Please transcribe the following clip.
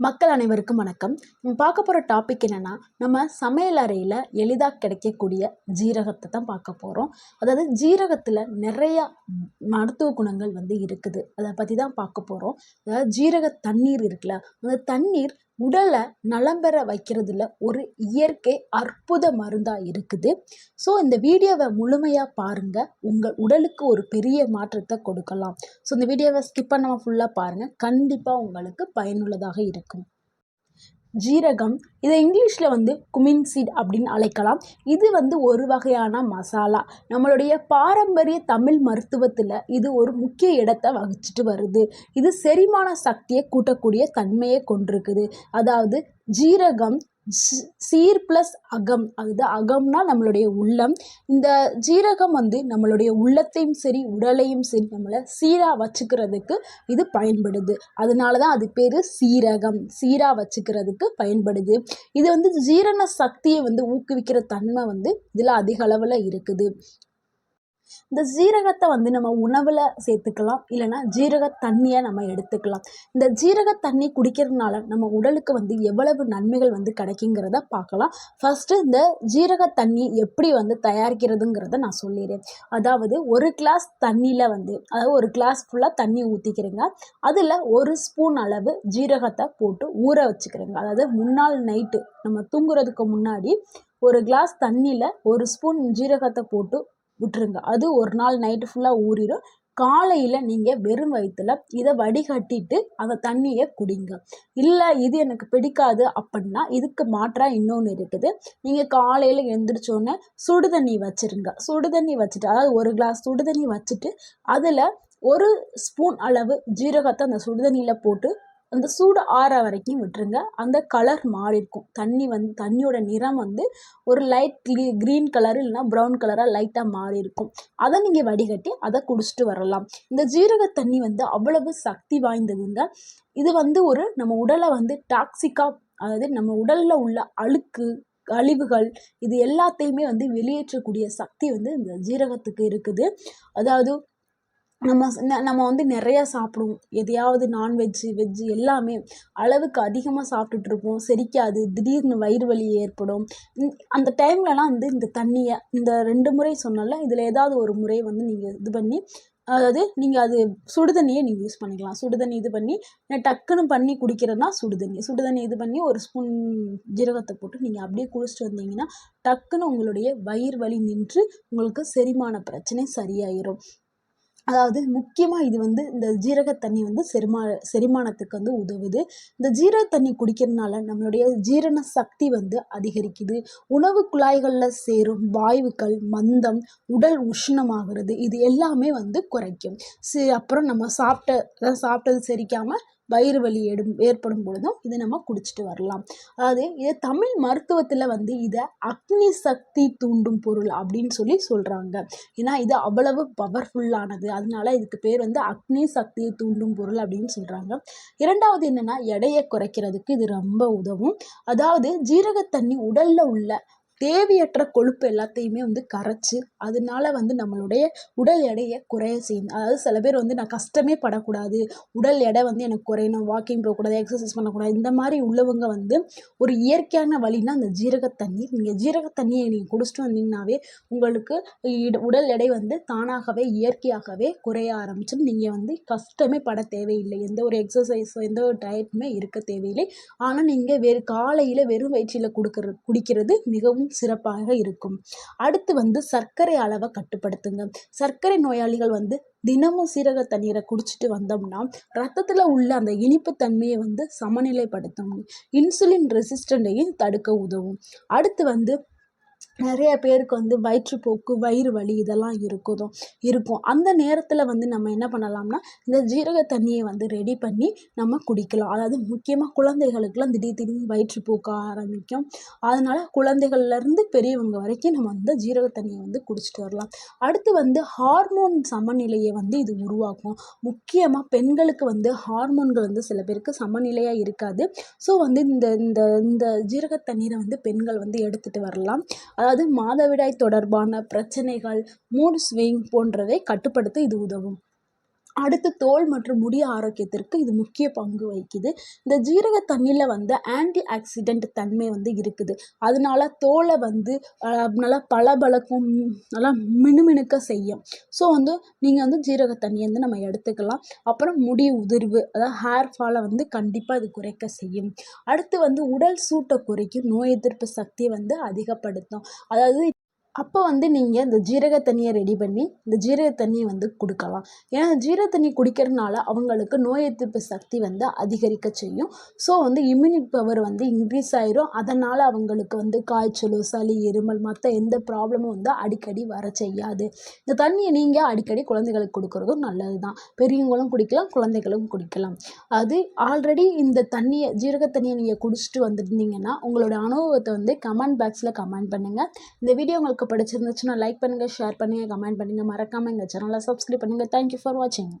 மக்கள் அனைவருக்கும் வணக்கம். நம்ம பார்க்க போகிற டாபிக் என்னென்னா நம்ம சமையல் அறையில் எளிதாக கிடைக்கக்கூடிய ஜீரகத்தை தான் பார்க்க போகிறோம் அதாவது ஜீரகத்தில் நிறையா மருத்துவ குணங்கள் வந்து இருக்குது. அதை பற்றி தான் பார்க்க போகிறோம் அதாவது ஜீரக தண்ணீர் இருக்குல்ல அந்த தண்ணீர் உடலை நலம் பெற வைக்கிறதுல ஒரு இயற்கை அற்புத மருந்தாக இருக்குது. ஸோ இந்த வீடியோவை முழுமையாக பாருங்கள் உங்கள் உடலுக்கு ஒரு பெரிய மாற்றத்தை கொடுக்கலாம். ஸோ இந்த வீடியோவை ஸ்கிப் பண்ணாமல் ஃபுல்லாக பாருங்கள் கண்டிப்பாக உங்களுக்கு பயனுள்ளதாக இருக்கும். ஜீரகம் இதை இங்கிலீஷில் வந்து குமின் சீட் அப்படின்னு அழைக்கலாம். இது வந்து ஒரு வகையான மசாலா. நம்மளுடைய பாரம்பரிய தமிழ் மருத்துவத்தில் இது ஒரு முக்கிய இடத்தை வகிச்சிட்டு வருது. இது செரிமான சக்தியை கூட்டக்கூடிய தன்மையை கொண்டிருக்குது. அதாவது ஜீரகம் சீர் ப்ளஸ் அகம். அதுதான் அகம்னா நம்மளுடைய உள்ளம். இந்த ஜீரகம் வந்து நம்மளுடைய உள்ளத்தையும் சரி உடலையும் சரி நம்மளை சீராக வச்சுக்கிறதுக்கு இது பயன்படுது. அதனால தான் அது பேர் சீரகம். சீராக வச்சுக்கிறதுக்கு பயன்படுது. இது வந்து ஜீரண சக்தியை வந்து ஊக்குவிக்கிற தன்மை வந்து இதில் அதிக அளவில் இருக்குது. இந்த ஜீரகத்தை வந்து நம்ம உணவில் சேர்த்துக்கலாம். இல்லைனா ஜீரக தண்ணியை நம்ம எடுத்துக்கலாம். இந்த ஜீரக தண்ணி குடிக்கிறதுனால நம்ம உடலுக்கு வந்து எவ்வளவு நன்மைகள் வந்து கிடைக்குங்கிறத பார்க்கலாம். ஃபஸ்ட்டு இந்த ஜீரக தண்ணி எப்படி வந்து தயாரிக்கிறதுங்கிறத நான் சொல்லிடுறேன். அதாவது ஒரு கிளாஸ் தண்ணியில் வந்து அதாவது ஒரு கிளாஸ் ஃபுல்லாக தண்ணி ஊற்றிக்கிறேங்க அதில் ஒரு ஸ்பூன் அளவு ஜீரகத்தை போட்டு ஊற வச்சுக்கிறேங்க. அதாவது முன்னாள் நைட்டு நம்ம தூங்குறதுக்கு முன்னாடி ஒரு கிளாஸ் தண்ணியில் ஒரு ஸ்பூன் ஜீரகத்தை போட்டு விட்டுருங்க. அது ஒரு நாள் நைட்டு ஃபுல்லாக ஊறிடும். காலையில் நீங்கள் வெறும் வயிற்றுல இதை வடிகட்டிட்டு அந்த தண்ணியை குடிங்க. இல்லை இது எனக்கு பிடிக்காது அப்படின்னா இதுக்கு மாற்றாக இன்னொன்று இருக்குது. நீங்கள் காலையில் எழுந்திரிச்சோன்னே சுடு தண்ணி வச்சுருங்க. சுடு தண்ணி வச்சுட்டு அதாவது ஒரு கிளாஸ் சுடு தண்ணி வச்சுட்டு அதில் ஒரு ஸ்பூன் அளவு ஜீரகத்தை அந்த சுடுதண்ணியில் போட்டு அந்த சூடு ஆற வரைக்கும் விட்டுருங்க. அந்த கலர் மாறி இருக்கும். தண்ணி வந்து தண்ணியோட நிறம் வந்து ஒரு லைட் க்ளீ க்ரீன் கலர் இல்லைனா ப்ரௌன் கலராக லைட்டாக மாறி இருக்கும். அதை நீங்கள் வடிகட்டி அதை குடிச்சிட்டு வரலாம். இந்த ஜீரக தண்ணி வந்து அவ்வளவு சக்தி வாய்ந்ததுங்க. இது வந்து ஒரு நம்ம உடலை வந்து டாக்ஸிக்காக அதாவது நம்ம உடலில் உள்ள அழுக்கு கழிவுகள் இது எல்லாத்தையுமே வந்து வெளியேற்றக்கூடிய சக்தி வந்து இந்த ஜீரகத்துக்கு இருக்குது. அதாவது நம்ம நம்ம வந்து நிறையா சாப்பிடுவோம். எதையாவது நான்வெஜ்ஜு வெஜ்ஜு எல்லாமே அளவுக்கு அதிகமாக சாப்பிட்டுட்ருப்போம் செரிக்காது. திடீர்னு வயிறு வலி ஏற்படும். அந்த டைம்லலாம் வந்து இந்த தண்ணியை இந்த ரெண்டு முறை சொன்னால இதில் ஏதாவது ஒரு முறை வந்து நீங்கள் இது பண்ணி அதாவது நீங்கள் அது சுடுதண்ணியே நீங்கள் யூஸ் பண்ணிக்கலாம். சுடுதண்ணி இது பண்ணி டக்குன்னு பண்ணி குடிக்கிறதுனா சுடுதண்ணி. சுடுதண்ணி இது பண்ணி ஒரு ஸ்பூன் ஜீரகத்தை போட்டு நீங்கள் அப்படியே குளிச்சுட்டு வந்தீங்கன்னா டக்குன்னு உங்களுடைய வயிறு வலி நின்று உங்களுக்கு செரிமான பிரச்சனை சரியாயிரும். அதாவது முக்கியமாக இது வந்து இந்த ஜீரக தண்ணி வந்து செரிமா செரிமானத்துக்கு வந்து உதவுது. இந்த ஜீரக தண்ணி குடிக்கிறதுனால நம்மளுடைய ஜீரண சக்தி வந்து அதிகரிக்குது. உணவு குழாய்களில் சேரும் வாயுக்கள் மந்தம் உடல் உஷ்ணமாகிறது. இது எல்லாமே வந்து குறைக்கும். சரி அப்புறம் நம்ம சாப்பிட்ட சாப்பிட்டது செரிக்காமல் வயிறு வலி எடும் ஏற்படும் பொழுதும் இதை நம்ம குடிச்சிட்டு வரலாம். அதாவது இது தமிழ் மருத்துவத்தில் வந்து இதை அக்னி சக்தி தூண்டும் பொருள் அப்படின்னு சொல்லி சொல்கிறாங்க ஏன்னா இது அவ்வளவு பவர்ஃபுல்லானது அதனால இதுக்கு பேர் வந்து அக்னி சக்தியை தூண்டும் பொருள் அப்படின்னு சொல்கிறாங்க இரண்டாவது என்னென்னா எடையை குறைக்கிறதுக்கு இது ரொம்ப உதவும். அதாவது ஜீரக தண்ணி உடலில் உள்ள தேவையற்ற கொழுப்பு எல்லாத்தையுமே வந்து கரைச்சி அதனால வந்து நம்மளுடைய உடல் எடையை குறைய செய்யும். அதாவது சில பேர் வந்து நான் கஷ்டமே படக்கூடாது உடல் எடை வந்து எனக்கு குறையணும் வாக்கிங் போகக்கூடாது எக்ஸசைஸ் பண்ணக்கூடாது இந்த மாதிரி உள்ளவங்க வந்து ஒரு இயற்கையான வழினா அந்த ஜீரக தண்ணீர். நீங்கள் ஜீரக தண்ணியை நீங்கள் குடிச்சிட்டு வந்தீங்கன்னாவே உங்களுக்கு உடல் எடை வந்து தானாகவே இயற்கையாகவே குறைய ஆரம்பிச்சு நீங்கள் வந்து கஷ்டமே பட தேவையில்லை. எந்த ஒரு எக்ஸசைஸோ எந்த ஒரு டயட்டுமே இருக்க தேவையில்லை. ஆனால் நீங்கள் வெறும் காலையில் வெறும் வயிற்றில் கொடுக்கறது குடிக்கிறது மிகவும் சிறப்பாக இருக்கும். அடுத்து வந்து சர்க்கரை அளவை கட்டுப்படுத்துங்க. சர்க்கரை நோயாளிகள் வந்து தினமும் சீரக தண்ணீரை குடிச்சிட்டு வந்தோம்னா ரத்தத்தில் உள்ள அந்த இனிப்பு தன்மையை வந்து சமநிலைப்படுத்தும். இன்சுலின் ரெசிஸ்டண்டையும் தடுக்க உதவும். அடுத்து வந்து நிறைய பேருக்கு வந்து வயிற்றுப்போக்கு வயிறு வலி இதெல்லாம் இருக்குதும் இருக்கும். அந்த நேரத்தில் வந்து நம்ம என்ன பண்ணலாம்னா இந்த ஜீரக தண்ணியை வந்து ரெடி பண்ணி நம்ம குடிக்கலாம். அதாவது முக்கியமாக குழந்தைகளுக்கெல்லாம் திடீர் திடீர்னு வயிற்றுப்போக்க ஆரம்பிக்கும். அதனால் குழந்தைகள்லேருந்து பெரியவங்க வரைக்கும் நம்ம வந்து ஜீரக தண்ணியை வந்து குடிச்சிட்டு வரலாம். அடுத்து வந்து ஹார்மோன் சமநிலையை வந்து இது உருவாக்கும். முக்கியமாக பெண்களுக்கு வந்து ஹார்மோன்கள் வந்து சில பேருக்கு சமநிலையாக இருக்காது. ஸோ வந்து இந்த இந்த இந்த ஜீரக தண்ணீரை வந்து பெண்கள் வந்து எடுத்துகிட்டு வரலாம். அதாவது மாதவிடாய் தொடர்பான பிரச்சனைகள் மூட் ஸ்விங் போன்றவை கட்டுப்படுத்த இது உதவும். அடுத்து தோல் மற்றும் முடி ஆரோக்கியத்திற்கு இது முக்கிய பங்கு வகிக்குது. இந்த ஜீரக தண்ணியில் வந்து ஆன்டி ஆக்சிடென்ட் தன்மை வந்து இருக்குது. அதனால தோலை வந்து நல்லா பளபளக்கும் நல்லா மினுமினுக்க செய்யும். ஸோ வந்து நீங்கள் வந்து ஜீரக தண்ணியை வந்து நம்ம எடுத்துக்கலாம். அப்புறம் முடி உதிர்வு அதாவது ஹேர் ஃபாலை வந்து கண்டிப்பாக இது குறைக்க செய்யும். அடுத்து வந்து உடல் சூட்டை குறைக்கும் நோய் எதிர்ப்பு சக்தியை வந்து அதிகப்படுத்தும். அதாவது அப்போ வந்து நீங்கள் இந்த ஜீரக தண்ணியை ரெடி பண்ணி இந்த ஜீரக தண்ணியை வந்து கொடுக்கலாம். ஏன்னா ஜீரக தண்ணி குடிக்கிறதுனால அவங்களுக்கு நோய் எதிர்ப்பு சக்தி வந்து அதிகரிக்க செய்யும். ஸோ வந்து இம்யூனிட் பவர் வந்து இன்க்ரீஸ் ஆயிரும். அதனால் அவங்களுக்கு வந்து காய்ச்சலோ சளி இருமல் மற்ற எந்த ப்ராப்ளமும் வந்து அடிக்கடி வர செய்யாது. இந்த தண்ணியை நீங்கள் அடிக்கடி குழந்தைகளுக்கு கொடுக்குறதும் நல்லது தான் பெரியவங்களும் குடிக்கலாம் குழந்தைகளும் குடிக்கலாம். அது ஆல்ரெடி இந்த தண்ணியை ஜீரக தண்ணியை நீங்கள் குடிச்சிட்டு வந்துருந்தீங்கன்னா உங்களோட அனுபவத்தை வந்து கமெண்ட் பாக்ஸில் கமெண்ட் பண்ணுங்கள் இந்த வீடியோ உங்களுக்கு பிடிச்சிருந்துச்சுன்னா லைக் பண்ணுங்கள் ஷேர் பண்ணுங்கள் கமெண்ட் பண்ணுங்கள் மறக்காமல் எங்கள் சேனலை சப்ஸ்கிரைப் பண்ணுங்கள் தேங்க்யூ ஃபார் வாட்சிங்